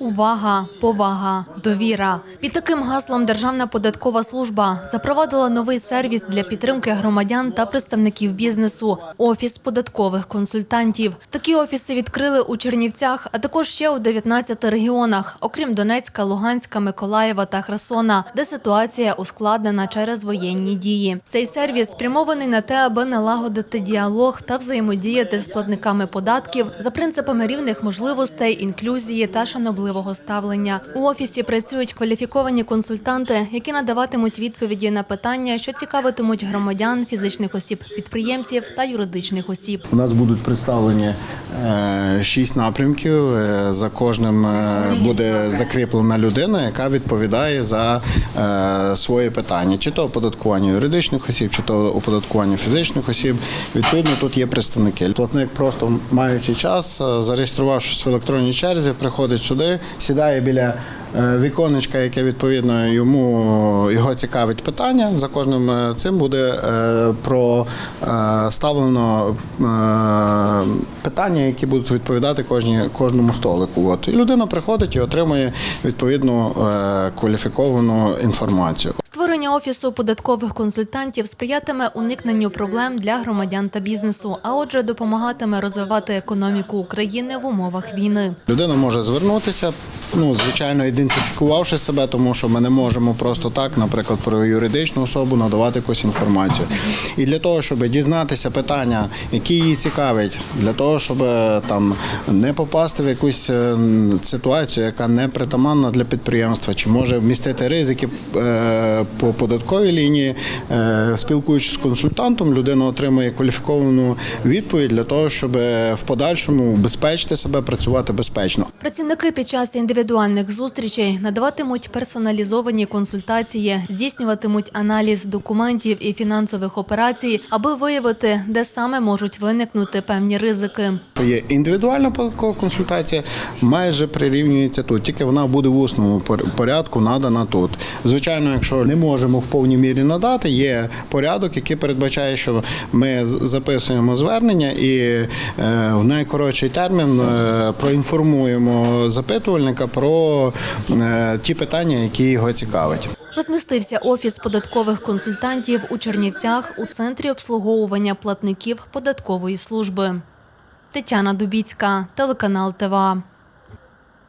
Увага, повага, довіра. Під таким гаслом Державна податкова служба запровадила новий сервіс для підтримки громадян та представників бізнесу офіс податкових консультантів. Такі офіси відкрили у Чернівцях, а також ще у 19 регіонах, окрім Донецька, Луганська, Миколаєва та Херсона, де ситуація ускладнена через воєнні дії. Цей сервіс спрямований на те, аби налагодити діалог та взаємодіяти з платниками податків за принципами рівних можливостей, інклюзії та шанобливого ставлення. У офісі працюють кваліфіковані консультанти, які надаватимуть відповіді на питання, що цікавитимуть громадян, фізичних осіб, підприємців та юридичних осіб. У нас будуть представлені шість напрямків. Е, За кожним е, буде закріплена людина, яка відповідає за своє питання, чи то оподаткування юридичних осіб, чи то оподаткування фізичних осіб. Відповідно, тут є представники. Платник просто маючи час, е, зареєструвавшись в електронній черзі, приходить сюди, сідає біля. Е, Віконечка, яке відповідно йому його цікавить питання. За кожним е, цим буде е, проставлено питання, які будуть відповідати кожній, кожному столику. От і людина приходить і отримує відповідну кваліфіковану інформацію. Створення офісу податкових консультантів сприятиме уникненню проблем для громадян та бізнесу, а отже, допомагатиме розвивати економіку України в умовах війни. Людина може звернутися, ну звичайно, ідентифікувавши себе, тому що ми не можемо просто так, наприклад, про юридичну особу надавати якусь інформацію. І для того, щоб дізнатися питання, які її цікавить, для того, щоб е, там не попасти в якусь е, ситуацію, яка не притаманна для підприємства, чи може вмістити ризики е, по податковій лінії, спілкуючись з консультантом, людина отримує кваліфіковану відповідь для того, щоб в подальшому убезпечити себе, працювати безпечно. Працівники під час індивідуальних зустрічей надаватимуть персоналізовані консультації, здійснюватимуть аналіз документів і фінансових операцій, аби виявити, де саме можуть виникнути певні ризики. Є індивідуальна податкова консультація, майже прирівнюється тут, тільки вона буде в усному пор- порядку надана тут. Звичайно, якщо не можемо в повній мірі надати, є порядок, який передбачає, що ми записуємо звернення і е, в найкоротший термін е, проінформуємо запитувальника про е, ті питання, які його цікавить. Розмістився офіс податкових консультантів у Чернівцях у центрі обслуговування платників податкової служби. Тетяна Дубіцька, телеканал ТВА.